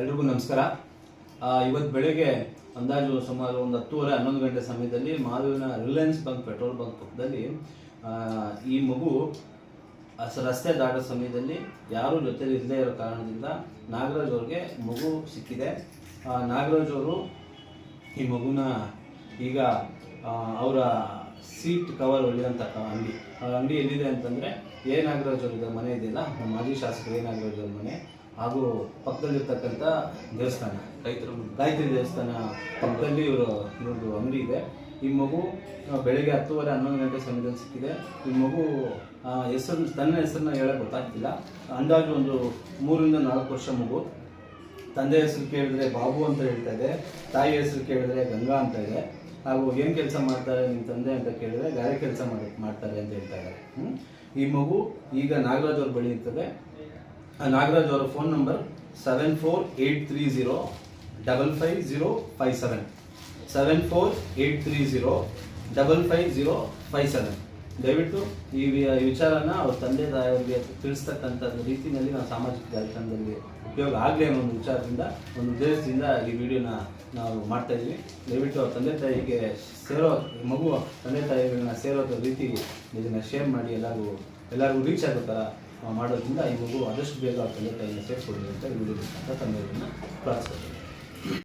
ಎಲ್ರಿಗೂ ನಮಸ್ಕಾರ. ಇವತ್ತು ಬೆಳಗ್ಗೆ ಅಂದಾಜು ಸುಮಾರು ಒಂದು ಹತ್ತುವರೆ, ಹನ್ನೊಂದು ಗಂಟೆ ಸಮಯದಲ್ಲಿ ಮಾಧುವಿನ ರಿಲಯನ್ಸ್ ಬಂಕ್ ಪೆಟ್ರೋಲ್ ಬಂಕ್ ಪಕ್ಕದಲ್ಲಿ ಈ ಮಗು ರಸ್ತೆ ದಾಟೋ ಸಮಯದಲ್ಲಿ ಯಾರೂ ಜೊತೆಲಿ ಇಲ್ಲದೇ ಇರೋ ಕಾರಣದಿಂದ ನಾಗರಾಜ್ ಅವ್ರಿಗೆ ಮಗು ಸಿಕ್ಕಿದೆ. ನಾಗರಾಜ್ ಅವರು ಈ ಮಗುನ ಈಗ ಅವರ ಸೀಟ್ ಕವರ್ ಒಳ್ಳೆಯಂಥ ಅಂಗಡಿ. ಅವ್ರ ಅಂಗಡಿ ಎಲ್ಲಿದೆ ಅಂತಂದರೆ ಎ ನಾಗರಾಜ್ ಅವ್ರ ಮನೆ ಇದೆಯಲ್ಲ, ನಮ್ಮ ಮಾಜಿ ಶಾಸಕರು ನಾಗರಾಜ್ ಅವ್ರ ಮನೆ. ಹಾಗೂ ಪಕ್ಕದಲ್ಲಿರ್ತಕ್ಕಂಥ ದೇವಸ್ಥಾನ. ಗಾಯತ್ರಿ ದೇವಸ್ಥಾನ ಪಕ್ಕದಲ್ಲಿ ಇವರು ಇವ್ರದ್ದು ಅಂಗಡಿ ಇದೆ. ಈ ಮಗು ಬೆಳಿಗ್ಗೆ ಹತ್ತುವರೆ ಹನ್ನೊಂದು ಗಂಟೆ ಸಮಯದಲ್ಲಿ ಸಿಕ್ಕಿದೆ. ಈ ಮಗು ಹೆಸರು ತನ್ನ ಹೆಸರನ್ನ ಹೇಳೋಕೆ ಗೊತ್ತಾಗ್ತಿಲ್ಲ. ಅಂದಾಜು ಒಂದು ಮೂರಿಂದ ನಾಲ್ಕು ವರ್ಷ ಮಗು. ತಂದೆ ಹೆಸರು ಕೇಳಿದ್ರೆ ಬಾಬು ಅಂತ ಹೇಳ್ತಾ ಇದೆ. ತಾಯಿ ಹೆಸರು ಕೇಳಿದ್ರೆ ಗಂಗಾ ಅಂತ ಇದೆ. ಹಾಗೂ ಏನು ಕೆಲಸ ಮಾಡ್ತಾರೆ ನಿಮ್ಮ ತಂದೆ ಅಂತ ಕೇಳಿದ್ರೆ ಗಾರೆ ಕೆಲಸ ಮಾಡಿ ಮಾಡ್ತಾರೆ ಅಂತ ಹೇಳ್ತಾ ಇದ್ದಾರೆ. ಈ ಮಗು ಈಗ ನಾಗರಾಜ್ ಅವ್ರ ಬಳಿ ಇರ್ತದೆ. ನಾಗರಾಜ್ ಅವರ phone number seven four eight three zero double five zero five seven seven four eight three zero double five zero five seven ದಯವಿಟ್ಟು ಈ ವಿಚಾರನ ಅವ್ರ ತಂದೆ ತಾಯಿಯವರಿಗೆ ತಿಳಿಸ್ತಕ್ಕಂಥ ರೀತಿಯಲ್ಲಿ ನಾವು ಸಾಮಾಜಿಕ ಜಾಲತಾಣದಲ್ಲಿ ಉಪಯೋಗ ಆಗಲಿ ಅನ್ನೋ ಒಂದು ವಿಚಾರದಿಂದ, ಒಂದು ಉದ್ದೇಶದಿಂದ ಈ ವಿಡಿಯೋನ ನಾವು ಮಾಡ್ತಾ ಇದ್ದೀವಿ ದಯವಿಟ್ಟು ಅವ್ರ ತಂದೆ ತಾಯಿಗೆ ಸೇರೋ, ಮಗು ತಂದೆ ತಾಯಿಗಳನ್ನ ಸೇರೋ ರೀತಿ ಇದನ್ನು ಶೇರ್ ಮಾಡಿ ಎಲ್ಲರಿಗೂ ಎಲ್ಲರಿಗೂ ರೀಚ್ ಆಗೋ ಥರ ಮಾಡೋದ್ರಿಂದ ಈ ಮಗು ಆದಷ್ಟು ಬೇಗ ತಂದೆ ತಾಯಿನ ಸೇರಿಸ್ಕೊಳ್ಳಿ ಅಂತ ಇವರು ತಂದೆಯವರನ್ನ ಪ್ರಾರ್ಥಿಸ್ಕೊಳ್ತೀನಿ